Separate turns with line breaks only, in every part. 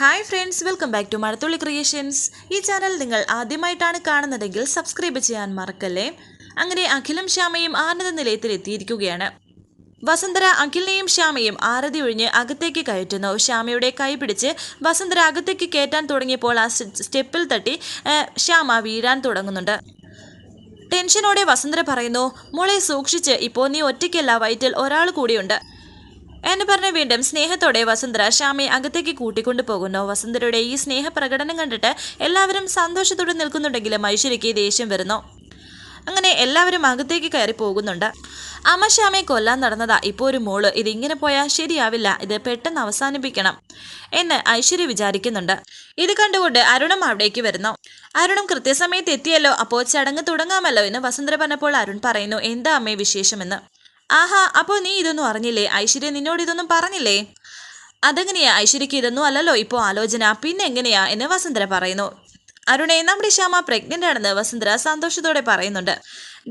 Hi friends welcome back to Mazhathulli creations ഈ channel നിങ്ങൾ ആദ്യമായിട്ടാണ് കാണുന്നതെങ്കിൽ സബ്സ്ക്രൈബ് ചെയ്യാൻ മറക്കല്ലേ? അങ്ങനെ അഖിലും ശ്യാമയും ആനന്ദ നിലയത്തിൽ എത്തിയിരിക്കുകയാണ് വസുന്ധര അഖിലിനെയും ശ്യാമയും ആരതി ഒഴിഞ്ഞ് അകത്തേക്ക് കയറ്റുന്നു. ശ്യാമയുടെ കൈ പിടിച്ച് വസുന്ധര അകത്തേക്ക് കയറ്റാൻ തുടങ്ങിയപ്പോൾ ആ സ്റ്റെപ്പിൽ തട്ടി ശ്യാമ വീഴാൻ തുടങ്ങുന്നുണ്ട്. ടെൻഷനോടെ വസന്തര പറയുന്നു മോളെ സൂക്ഷിച്ച് ഇപ്പോൾ നീ ഒറ്റയ്ക്കല്ല വയറ്റിൽ ഒരാൾ കൂടിയുണ്ട്. എന്ന് പറഞ്ഞ് വീണ്ടും സ്നേഹത്തോടെ വസുന്ധര ശ്യാമയെ അകത്തേക്ക് കൂട്ടിക്കൊണ്ടു പോകുന്നു. വസുന്ധരയുടെ ഈ സ്നേഹ പ്രകടനം കണ്ടിട്ട് എല്ലാവരും സന്തോഷത്തോടെ നിൽക്കുന്നുണ്ടെങ്കിലും ഐശ്വര്യയ്ക്ക് ദേഷ്യം വരുന്നു. അങ്ങനെ എല്ലാവരും അകത്തേക്ക് കയറി പോകുന്നുണ്ട്. അമ്മ ശ്യാമയെ കൊല്ലാൻ നടന്നതാ. ഇപ്പോൾ ഒരു മോൾ. ഇതിങ്ങനെ പോയാൽ ശരിയാവില്ല. ഇത് പെട്ടെന്ന് അവസാനിപ്പിക്കണം എന്ന് ഐശ്വര്യ വിചാരിക്കുന്നുണ്ട്. ഇത് കണ്ടുകൊണ്ട് അരുണം അവിടേക്ക് വരുന്നു. അരുണം കൃത്യസമയത്ത് എത്തിയല്ലോ. അപ്പോൾ ചടങ്ങ് തുടങ്ങാമല്ലോ എന്ന് വസുന്ധര പറഞ്ഞപ്പോൾ അരുൺ പറയുന്നു. എന്താ അമ്മേ വിശേഷമെന്ന്? ആഹാ അപ്പോൾ നീ ഇതൊന്നും അറിഞ്ഞില്ലേ? ഐശ്വര്യ നിന്നോട് ഇതൊന്നും പറഞ്ഞില്ലേ? അതെങ്ങനെയാ? ഐശ്വര്യക്ക് ഇതൊന്നും അല്ലല്ലോ ഇപ്പോൾ ആലോചന. പിന്നെ എങ്ങനെയാ? എന്ന് വസുന്ധര പറയുന്നു. അരുണെ നമ്മുടെ ശ്യാമ പ്രഗ്നന്റ് ആണെന്ന് വസുന്ധര സന്തോഷത്തോടെ പറയുന്നുണ്ട്.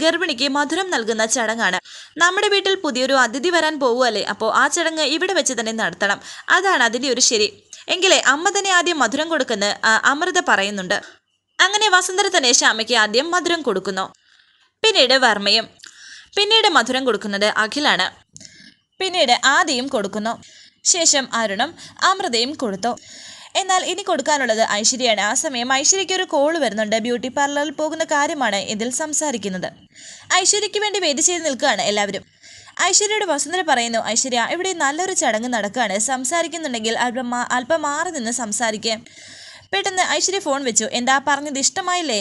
ഗർഭിണിക്ക് മധുരം നൽകുന്ന ചടങ്ങാണ്. നമ്മുടെ വീട്ടിൽ പുതിയൊരു അതിഥി വരാൻ പോവുകയല്ലേ? അപ്പോൾ ആ ചടങ്ങ് ഇവിടെ വെച്ച് തന്നെ നടത്തണം. അതാണ് അതിന്റെ ഒരു ശരി. എങ്കിലേ അമ്മ തന്നെ ആദ്യം മധുരം കൊടുക്കുന്ന അമൃത പറയുന്നുണ്ട്. അങ്ങനെ വസുന്ധര തന്നെ ശ്യാമയ്ക്ക് ആദ്യം മധുരം കൊടുക്കുന്നു. പിന്നീട് വർമ്മയും പിന്നീട് മധുരം കൊടുക്കുന്നത് അഖിലാണ്. പിന്നീട് ആദിയും കൊടുക്കുന്നു. ശേഷം അരുണും അമൃതയും കൊടുത്തു. എന്നാൽ ഇനി കൊടുക്കാനുള്ളത് ഐശ്വര്യയാണ്. ആ സമയം ഐശ്വര്യയ്ക്ക് ഒരു കോൾ വരുന്നുണ്ട്. ബ്യൂട്ടി പാർലറിൽ പോകുന്ന കാര്യമാണ് ഇതിൽ സംസാരിക്കുന്നത്. ഐശ്വര്യയ്ക്ക് വേണ്ടി വെയിറ്റ് ചെയ്ത് നിൽക്കുകയാണ് എല്ലാവരും. ഐശ്വര്യയുടെ വസുന്ധര പറയുന്നു ഐശ്വര്യ ഇവിടെ നല്ലൊരു ചടങ്ങ് നടക്കുകയാണ്. സംസാരിക്കുന്നുണ്ടെങ്കിൽ അല്പം അല്പം മാറി നിന്ന് സംസാരിക്കുക പെട്ടെന്ന് ഐശ്വര്യ ഫോൺ വെച്ചു. എന്താ പറഞ്ഞത് ഇഷ്ടമായില്ലേ?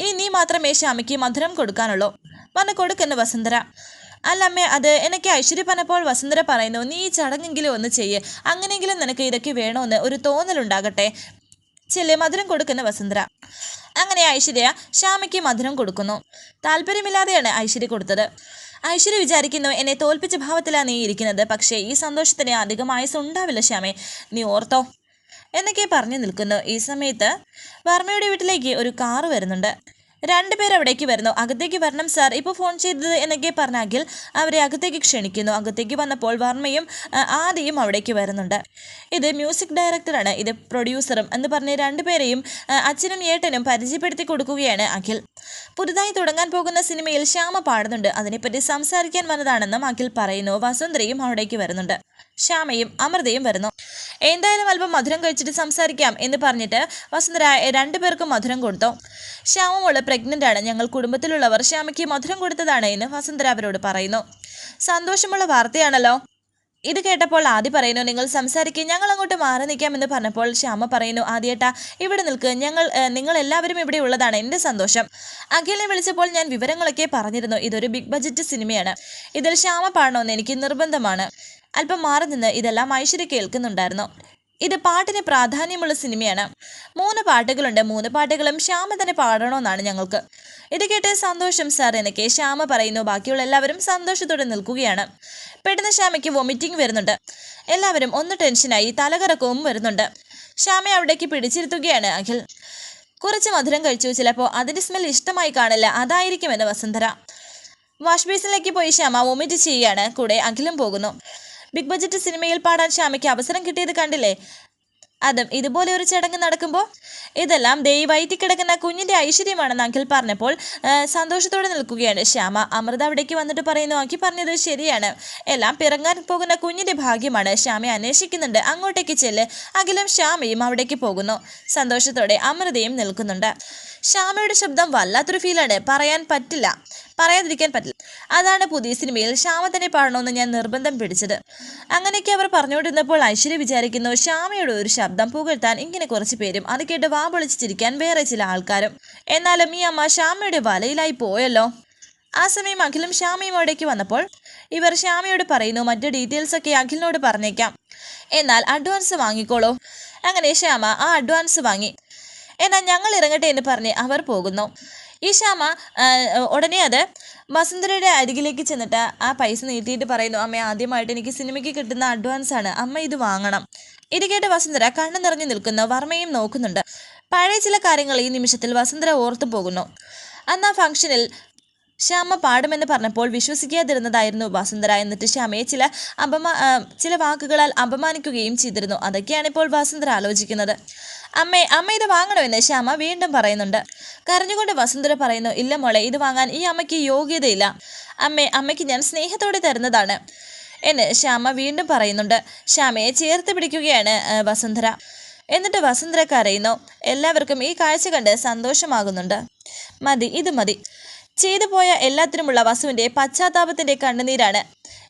ഇനി നീ മാത്രമേ ശ്യാമയ്ക്ക് മധുരം കൊടുക്കാനുള്ളൂ. വന്ന് കൊടുക്കുന്നു വസുന്ധര. അല്ലമ്മേ അത് എനിക്ക് ഐശ്വര്യ പറഞ്ഞപ്പോൾ വസുന്ധര പറയുന്നു നീ ഈ ചടങ്ങെങ്കിലും ഒന്ന് ചെയ്യ്. അങ്ങനെയെങ്കിലും നിനക്ക് ഇതൊക്കെ വേണമെന്ന് ഒരു തോന്നലുണ്ടാകട്ടെ. ചെല്ലെ മധുരം കൊടുക്കുന്ന വസുന്ധര. അങ്ങനെ ഐശ്വര്യ ശ്യാമയ്ക്ക് മധുരം കൊടുക്കുന്നു. താല്പര്യമില്ലാതെയാണ് ഐശ്വര്യ കൊടുത്തത്. ഐശ്വര്യ വിചാരിക്കുന്നു എന്നെ തോൽപ്പിച്ച ഭാവത്തിലാണ് നീ ഇരിക്കുന്നത്. പക്ഷേ ഈ സന്തോഷത്തിന് അധികം ആയുസ് ഉണ്ടാവില്ല ശ്യാമേ. നീ ഓർത്തോ? എന്നൊക്കെ പറഞ്ഞു നിൽക്കുന്നു. ഈ സമയത്ത് വർമ്മയുടെ വീട്ടിലേക്ക് ഒരു കാറ് വരുന്നുണ്ട്. രണ്ടുപേർ അവിടേക്ക് വരുന്നു. അകത്തേക്ക് വരണം സാർ. ഇപ്പോൾ ഫോൺ ചെയ്തത് എന്നൊക്കെ പറഞ്ഞ അഖിൽ അവരെ അകത്തേക്ക് ക്ഷണിക്കുന്നു. അകത്തേക്ക് വന്നപ്പോൾ വർമ്മയും ആദിയും അവിടേക്ക് വരുന്നുണ്ട്. ഇത് മ്യൂസിക് ഡയറക്ടറാണ്. ഇത് പ്രൊഡ്യൂസറും എന്ന് പറഞ്ഞ് രണ്ടുപേരെയും അച്ഛനും ഏട്ടനും പരിചയപ്പെടുത്തി കൊടുക്കുകയാണ് അഖിൽ. പുതുതായി തുടങ്ങാൻ പോകുന്ന സിനിമയിൽ ശ്യാമ പാടുന്നുണ്ട്. അതിനെപ്പറ്റി സംസാരിക്കാൻ വന്നതാണെന്നും അഖിൽ പറയുന്നു. വസുന്ധരയും അവിടേക്ക് വരുന്നുണ്ട്. ശ്യാമയും അമൃതയും വരുന്നു. എന്തായാലും അല്പം മധുരം കഴിച്ചിട്ട് സംസാരിക്കാം എന്ന് പറഞ്ഞിട്ട് വസുന്ധര രണ്ടുപേർക്കും മധുരം കൊടുത്തു. ശ്യാമമുള്ള മോൾ പ്രഗ്നന്റ് ആണ്. ഞങ്ങൾ കുടുംബത്തിലുള്ളവർ ശ്യാമയ്ക്ക് മധുരം കൊടുത്തതാണ് എന്ന് വസുന്ധര അവരോട് പറയുന്നു. സന്തോഷമുള്ള വാർത്തയാണല്ലോ. ഇത് കേട്ടപ്പോൾ ആദ്യ പറയുന്നു നിങ്ങൾ സംസാരിക്കുക ഞങ്ങൾ അങ്ങോട്ട് മാറി നിൽക്കാമെന്ന് പറഞ്ഞപ്പോൾ ശ്യാമ പറയുന്നു ആദ്യേട്ടാ ഇവിടെ നിൽക്കുക ഞങ്ങൾ നിങ്ങൾ എല്ലാവരും ഇവിടെ ഉള്ളതാണ് എന്റെ സന്തോഷം. അഖിലിനെ വിളിച്ചപ്പോൾ ഞാൻ വിവരങ്ങളൊക്കെ പറഞ്ഞിരുന്നു ഇതൊരു ബിഗ് ബജറ്റ് സിനിമയാണ്. ഇതിൽ ശ്യാമ പാടണമെന്ന് എനിക്ക് നിർബന്ധമാണ്. അല്പം മാറി നിന്ന് ഇതെല്ലാം ഐശ്വര്യ കേൾക്കുന്നുണ്ടായിരുന്നു. ഇത് പാട്ടിന് പ്രാധാന്യമുള്ള സിനിമയാണ്. മൂന്ന് പാട്ടുകളുണ്ട്. മൂന്ന് പാട്ടുകളും ശ്യാമ തന്നെ പാടണമെന്നാണ് ഞങ്ങൾക്ക്. ഇത് കേട്ട് സന്തോഷം സാർ എന്നൊക്കെ ശ്യാമ പറയുന്നു. ബാക്കിയുള്ള എല്ലാവരും സന്തോഷത്തോടെ നിൽക്കുകയാണ്. പെട്ടെന്ന് ശ്യാമയ്ക്ക് വൊമിറ്റിംഗ് വരുന്നുണ്ട്. എല്ലാവരും ഒന്ന് ടെൻഷനായി തലകറക്കവും വരുന്നുണ്ട്. ശ്യാമയെ അവിടേക്ക് പിടിച്ചിരുത്തുകയാണ് അഖിൽ. കുറച്ച് മധുരം കഴിച്ചു. ചിലപ്പോൾ അതിന്റെ സ്മെൽ ഇഷ്ടമായി കാണില്ല. അതായിരിക്കുമെന്ന് വസുന്ധര വാഷ് ബേസിനിലേക്ക് പോയി ശ്യാമ വൊമിറ്റ് ചെയ്യുകയാണ്. കൂടെ അഖിലും പോകുന്നു. ബിഗ് ബജറ്റ് സിനിമയിൽ പാടാൻ ശ്യാമയ്ക്ക് അവസരം കിട്ടിയത് കണ്ടില്ലേ? അതും ഇതുപോലെ ഒരു ചടങ്ങ് നടക്കുമ്പോൾ ഇതെല്ലാം ദയവായിട്ട് കിടക്കുന്ന കുഞ്ഞിന്റെ ഐശ്വര്യമാണെന്ന് അഖിൽ പറഞ്ഞപ്പോൾ സന്തോഷത്തോടെ നിൽക്കുകയാണ് ശ്യാമ. അമൃത അവിടേക്ക് വന്നിട്ട് പറയുന്നു അഖി പറഞ്ഞത് ശരിയാണ്. എല്ലാം പിറങ്ങാൻ പോകുന്ന കുഞ്ഞിന്റെ ഭാഗ്യമാണ്. ശ്യാമയെ അന്വേഷിക്കുന്നുണ്ട്. അങ്ങോട്ടേക്ക് ചെല്ല്. അഖിലും ശ്യാമയും അവിടേക്ക് പോകുന്നു. സന്തോഷത്തോടെ അമൃതയും നിൽക്കുന്നുണ്ട്. ശ്യാമയുടെ ശബ്ദം വല്ലാത്തൊരു ഫീലാണ്. പറയാൻ പറ്റില്ല. പറയാതിരിക്കാൻ പറ്റില്ല. അതാണ് പുതിയ സിനിമയിൽ ശ്യാമ തന്നെ പാടണമെന്ന് ഞാൻ നിർബന്ധം പിടിച്ചത്. അങ്ങനെയൊക്കെ അവർ പറഞ്ഞുകൊണ്ടിരുന്നപ്പോൾ ഐശ്വര്യ വിചാരിക്കുന്നു ശ്യാമയുടെ ഒരു ശബ്ദം പുകഴ്ത്താൻ ഇങ്ങനെ കുറച്ച് പേരും അത് കേട്ട് വാ പൊളിച്ചിരിക്കാൻ വേറെ ചില ആൾക്കാരും. എന്നാലും ഈ അമ്മ ശ്യാമയുടെ വലയിലായി പോയല്ലോ. ആ സമയം അഖിലും ശ്യാമയും അവിടേക്ക് വന്നപ്പോൾ ഇവർ ശ്യാമയോട് പറയുന്നു മറ്റു ഡീറ്റെയിൽസ് ഒക്കെ അഖിലിനോട് പറഞ്ഞേക്കാം. എന്നാൽ അഡ്വാൻസ് വാങ്ങിക്കോളൂ. അങ്ങനെ ശ്യാമ ആ അഡ്വാൻസ് വാങ്ങി. എന്നാൽ ഞങ്ങൾ ഇറങ്ങട്ടെ എന്ന് പറഞ്ഞ് അവർ പോകുന്നു. ഈ ശ്യാമ ഉടനെ അത് വസുന്ധരയുടെ അരികിലേക്ക് ചെന്നിട്ട് ആ പൈസ നീട്ടിയിട്ട് പറയുന്നു അമ്മ ആദ്യമായിട്ട് എനിക്ക് സിനിമയ്ക്ക് കിട്ടുന്ന അഡ്വാൻസ് ആണ്. അമ്മ ഇത് വാങ്ങണം. ഇത് കേട്ട് വസുന്ധര കണ്ണു നിറഞ്ഞു നിൽക്കുന്നു വർമ്മയും നോക്കുന്നുണ്ട്. പഴയ ചില കാര്യങ്ങൾ ഈ നിമിഷത്തിൽ വസുന്ധര ഓർത്തു പോകുന്നു. അന്ന് ആ ഫംഗ്ഷനിൽ ശ്യാമ പാടുമെന്ന് പറഞ്ഞപ്പോൾ വിശ്വസിക്കാതിരുന്നതായിരുന്നു വസുന്ധര എന്നിട്ട് ശ്യാമയെ ചില അപമാ ചില വാക്കുകളാൽ അപമാനിക്കുകയും ചെയ്തിരുന്നു. അതൊക്കെയാണ് ഇപ്പോൾ വസുന്ധര ആലോചിക്കുന്നത്. അമ്മേ അമ്മ ഇത് വാങ്ങണമെന്ന് ശ്യാമ വീണ്ടും പറയുന്നുണ്ട്. കരഞ്ഞുകൊണ്ട് വസുന്ധര പറയുന്നു ഇല്ല മോളെ ഇത് വാങ്ങാൻ ഈ അമ്മയ്ക്ക് യോഗ്യതയില്ല. അമ്മേ അമ്മയ്ക്ക് ഞാൻ സ്നേഹത്തോടെ തരുന്നതാണ്. എന്ന് ശ്യാമ വീണ്ടും പറയുന്നുണ്ട്. ശ്യാമയെ ചേർത്ത് പിടിക്കുകയാണ് വസുന്ധര. എന്നിട്ട് വസുന്ധര കരയുന്നു. എല്ലാവർക്കും ഈ കാഴ്ച കണ്ട് സന്തോഷമാകുന്നുണ്ട്. മതി ഇത് മതി. ചെയ്തു പോയ എല്ലാത്തിനുമുള്ള വസുവിന്റെ പശ്ചാത്താപത്തിന്റെ കണ്ണുനീരാണ്.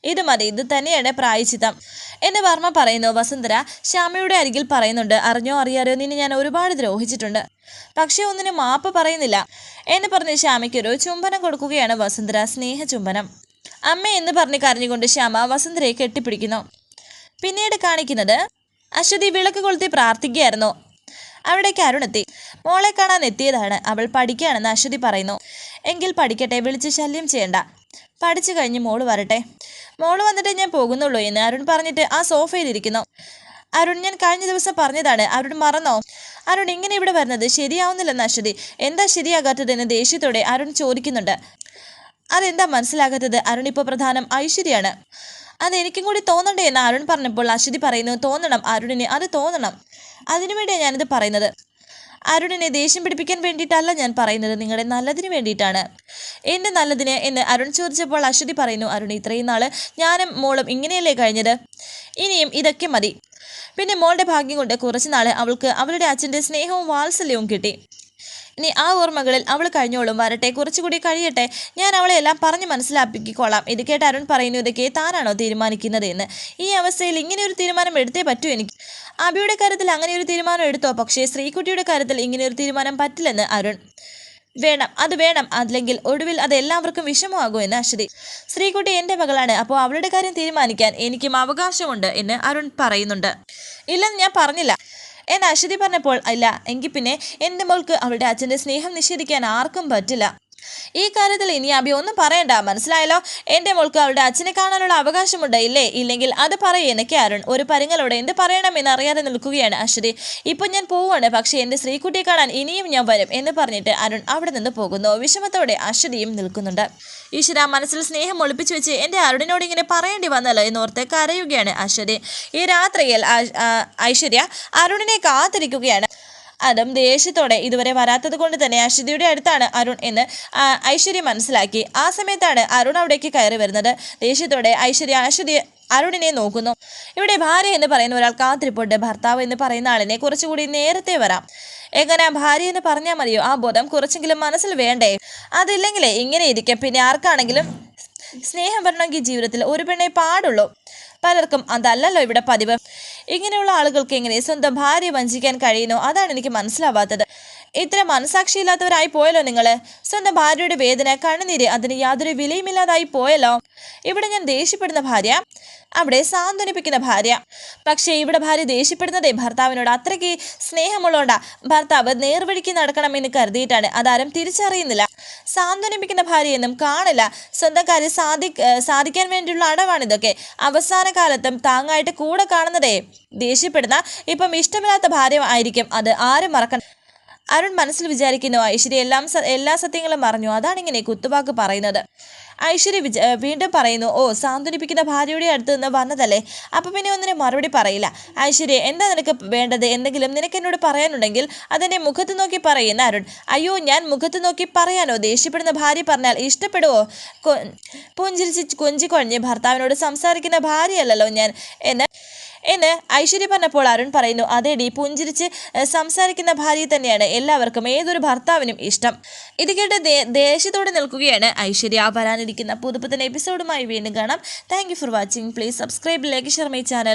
ഇത് മതി ഇത് തന്നെയാണ് പ്രായച്ചിത്തം എന്ന് വർമ്മ പറയുന്നു വസുന്ധര ശ്യാമയുടെ അരികിൽ പറയുന്നുണ്ട് അറിഞ്ഞോ അറിയാറോ നിന്നെ ഞാൻ ഒരുപാട് ദ്രോഹിച്ചിട്ടുണ്ട്. പക്ഷേ ഒന്നിന് മാപ്പ് പറയുന്നില്ല. എന്ന് പറഞ്ഞ് ശ്യാമയ്ക്കൊരു ചുംബനം കൊടുക്കുകയാണ് വസുന്ധര സ്നേഹ ചുംബനം അമ്മ എന്ന് പറഞ്ഞ് കരഞ്ഞുകൊണ്ട് ശ്യാമ വസുന്ധരയെ കെട്ടിപ്പിടിക്കുന്നു. പിന്നീട് കാണിക്കുന്നത് അശ്വതി വിളക്ക് കൊളുത്തി പ്രാർത്ഥിക്കുകയായിരുന്നു. അവിടേക്ക് അരുണെത്തി മോളെ കാണാൻ എത്തിയതാണ്. അവൾ പഠിക്കുകയാണെന്ന് അശ്വതി പറയുന്നു. എങ്കിൽ പഠിക്കട്ടെ വിളിച്ച് ശല്യം ചെയ്യണ്ട. പഠിച്ചു കഴിഞ്ഞ് മോൾ വരട്ടെ. മോൾ വന്നിട്ട് ഞാൻ പോകുന്നുള്ളൂ എന്ന് അരുൺ പറഞ്ഞിട്ട് ആ സോഫയിലിരിക്കുന്നു അരുൺ ഞാൻ കഴിഞ്ഞ ദിവസം പറഞ്ഞതാണ്. അരുൺ മറന്നോ? അരുൺ ഇങ്ങനെ ഇവിടെ വരുന്നത് ശരിയാവുന്നില്ലെന്ന് അശ്വതി. എന്താ ശരിയാകാത്തതെന്ന് ദേഷ്യത്തോടെ അരുൺ ചോദിക്കുന്നുണ്ട്. അതെന്താ മനസ്സിലാകാത്തത്? അരുൺ ഇപ്പോൾ പ്രധാനം ഐശ്വര്യാണ് അത് എനിക്കും കൂടി തോന്നണ്ടേ എന്ന് അരുൺ പറഞ്ഞപ്പോൾ അശ്വതി പറയുന്നു തോന്നണം അരുണിന് അത് തോന്നണം. അതിനുവേണ്ടിയാണ് ഞാനിത് പറയുന്നത്. അരുണിനെ ദേഷ്യം പിടിപ്പിക്കാൻ വേണ്ടിയിട്ടല്ല ഞാൻ പറയുന്നത് നിങ്ങളുടെ നല്ലതിന് വേണ്ടിയിട്ടാണ്. എന്റെ നല്ലതിന് എന്ന് അരുൺ ചോദിച്ചപ്പോൾ അശ്വതി പറയുന്നു അരുൺ ഇത്രയും നാൾ ഞാനും മോളും ഇങ്ങനെയല്ലേ കഴിഞ്ഞത്? ഇനിയും ഇതൊക്കെ മതി. പിന്നെ മോളുടെ ഭാഗ്യം കൊണ്ട് കുറച്ച് നാൾ അവൾക്ക് അവളുടെ അച്ഛന്റെ സ്നേഹവും വാത്സല്യവും കിട്ടി. ഇനി ആ ഓർമ്മകളിൽ അവൾ കഴിഞ്ഞോളും വരട്ടെ കുറച്ചുകൂടി കഴിയട്ടെ. ഞാൻ അവളെ എല്ലാം പറഞ്ഞ് മനസ്സിലാക്കിക്കോളാം ഇത് കേട്ട് അരുൺ പറയുന്നു ഇതൊക്കെ താനാണോ തീരുമാനിക്കുന്നത്? എന്ന്. ഈ അവസ്ഥയിൽ ഇങ്ങനെ ഒരു തീരുമാനം എടുത്തേ പറ്റൂ എനിക്ക്. അബിയുടെ കാര്യത്തിൽ അങ്ങനെ ഒരു തീരുമാനം എടുത്തോ? പക്ഷേ ശ്രീകുട്ടിയുടെ കാര്യത്തിൽ ഇങ്ങനെ ഒരു തീരുമാനം പറ്റില്ലെന്ന് അരുൺ. വേണം അത് വേണം. അല്ലെങ്കിൽ ഒടുവിൽ അത് എല്ലാവർക്കും വിഷമമാകും എന്ന് അശ്വതി. ശ്രീകുട്ടി എന്റെ മകളാണ്. അപ്പോൾ അവളുടെ കാര്യം തീരുമാനിക്കാൻ എനിക്കും അവകാശമുണ്ട് എന്ന് അരുൺ പറയുന്നുണ്ട്. ഇല്ലെന്ന് ഞാൻ പറഞ്ഞില്ല. എന്ന് അശ്വതി പറഞ്ഞപ്പോൾ ഇല്ല എങ്കിൽ പിന്നെ എന്റെ മോൾക്ക് അവളുടെ അച്ഛന്റെ സ്നേഹം നിഷേധിക്കാൻ ആർക്കും പറ്റില്ല. ഈ കാര്യത്തിൽ ഇനി അഭി ഒന്നും പറയണ്ട. മനസ്സിലായല്ലോ? എന്റെ മോൾക്ക് അവളുടെ അച്ഛനെ കാണാനുള്ള അവകാശമുണ്ട്. ഇല്ലേ? ഇല്ലെങ്കിൽ അത് പറയൂ എനിക്ക് അരുൺ. ഒരു പരുങ്ങലോടെ എന്ത് പറയണമെന്ന് അറിയാതെ നിൽക്കുകയാണ് അശ്വതി. ഇപ്പൊ ഞാൻ പോവുകയാണ്. പക്ഷേ എന്റെ ശ്രീകുട്ടിയെ കാണാൻ ഇനിയും ഞാൻ വരും എന്ന് പറഞ്ഞിട്ട് അരുൺ അവിടെ നിന്ന് പോകുന്നു. വിഷമത്തോടെ അശ്വതിയും നിൽക്കുന്നുണ്ട്. ഈശ്വര മനസ്സിൽ സ്നേഹം ഒളിപ്പിച്ചു വെച്ച് എന്റെ അരുണിനോട് ഇങ്ങനെ പറയേണ്ടി വന്നല്ലോ എന്നോർത്ത് കരയുകയാണ് അശ്വതി. ഈ രാത്രിയിൽ ഐശ്വര്യ അരുണിനെ കാത്തിരിക്കുകയാണ്. അതും ദേഷ്യത്തോടെ ഇതുവരെ വരാത്തത് കൊണ്ട് തന്നെ അശ്വതിയുടെ അടുത്താണ് അരുൺ എന്ന് ഐശ്വര്യ മനസ്സിലാക്കി. ആ സമയത്താണ് അരുൺ അവിടേക്ക് കയറി വരുന്നത്. ദേഷ്യത്തോടെ ഐശ്വര്യ അശ്വതി അരുണിനെ നോക്കുന്നു. ഇവിടെ ഭാര്യ എന്ന് പറയുന്ന ഒരാൾ കാത്തിരിപ്പുണ്ട്. ഭർത്താവ് എന്ന് പറയുന്ന ആളിനെ കുറച്ചുകൂടി നേരത്തെ വരാം. എങ്ങനെ ഭാര്യ എന്ന് പറഞ്ഞാൽ മതിയോ? ആ ബോധം കുറച്ചെങ്കിലും മനസ്സിൽ വേണ്ടേ? അതില്ലെങ്കിലേ ഇങ്ങനെ ഇരിക്കും. പിന്നെ ആർക്കാണെങ്കിലും സ്നേഹം വരണമെങ്കിൽ ജീവിതത്തിൽ ഒരു പെണ്ണെ പാടുള്ളൂ. പലർക്കും അതല്ലല്ലോ ഇവിടെ പതിവ്. ഇങ്ങനെയുള്ള ആളുകൾക്ക് എങ്ങനെ സ്വന്തം ഭാര്യ വഞ്ചിക്കാൻ കഴിയുന്നു? അതാണ് എനിക്ക് മനസ്സിലാവാത്തത്. ഇത്ര മനസാക്ഷിയില്ലാത്തവരായി പോയല്ലോ നിങ്ങൾ സ്വന്തം ഭാര്യയുടെ വേദന കണ്ണുനീര് അതിന് യാതൊരു വിലയുമില്ലാതായി പോയല്ലോ. ഇവിടെ ഞാൻ ദേഷ്യപ്പെടുന്ന ഭാര്യ അവിടെ സാന്ത്വനിപ്പിക്കുന്ന ഭാര്യ. പക്ഷേ ഇവിടെ ഭാര്യ ദേഷ്യപ്പെടുന്നതേ ഭർത്താവിനോട് അത്രയ്ക്ക് സ്നേഹമുള്ളോണ്ട ഭർത്താവ് നേർവഴിക്ക് നടക്കണമെന്ന് കരുതിയിട്ടാണ്. അതാരും തിരിച്ചറിയുന്നില്ല. സാന്ത്വനിപ്പിക്കുന്ന ഭാര്യയെന്നും കാണില്ല. സ്വന്തം കാര്യം സാധി സാധിക്കാൻ വേണ്ടിയുള്ള അടവാണിതൊക്കെ. അവസാന കാലത്തും താങ്ങായിട്ട് കൂടെ കാണുന്നതേ. ദേഷ്യപ്പെടുന്ന ഇപ്പം ഇഷ്ടമില്ലാത്ത ഭാര്യ ആയിരിക്കും. അത് ആരും മറക്കണം അരുൺ മനസ്സിൽ വിചാരിക്കുന്നു ഐശ്വര്യ എല്ലാം എല്ലാ സത്യങ്ങളും അറിഞ്ഞു. അതാണ് ഇങ്ങനെ കുത്തുവാക്ക് പറയുന്നത്. ഐശ്വര്യ വീണ്ടും പറയുന്നു ഓ സാന്ത്വനിപ്പിക്കുന്ന ഭാര്യയുടെ അടുത്ത് നിന്ന് വന്നതല്ലേ? അപ്പം പിന്നെ ഒന്നിനും മറുപടി പറയില്ല. ഐശ്വര്യ എന്താ നിനക്ക് വേണ്ടത്? എന്തെങ്കിലും നിനക്ക് എന്നോട് പറയാനുണ്ടെങ്കിൽ അതെന്നെ മുഖത്ത് നോക്കി പറയുന്ന അരുൺ. അയ്യോ ഞാൻ മുഖത്ത് നോക്കി പറയാനോ? ദേഷ്യപ്പെടുന്ന ഭാര്യ പറഞ്ഞാൽ ഇഷ്ടപ്പെടുവോ? പുഞ്ചിരിച്ച് കൊഞ്ചിക്കൊഴഞ്ഞ് ഭർത്താവിനോട് സംസാരിക്കുന്ന ഭാര്യയല്ലല്ലോ ഞാൻ എന്ന് എന്ന് ഐശ്വര്യ പറഞ്ഞപ്പോൾ അരുൺ പറയുന്നു അതേടി പുഞ്ചിരിച്ച് സംസാരിക്കുന്ന ഭാര്യ തന്നെയാണ് എല്ലാവർക്കും ഏതൊരു ഭർത്താവിനും ഇഷ്ടം. ഇത് കേട്ട് ദേഷ്യത്തോടെ നിൽക്കുകയാണ് ഐശ്വര്യ. വരാനിരിക്കുന്ന പുതുപുത്തൻ എപ്പിസോഡുമായി വീണ്ടും കാണാം. Thank for watching please subscribe like share my channel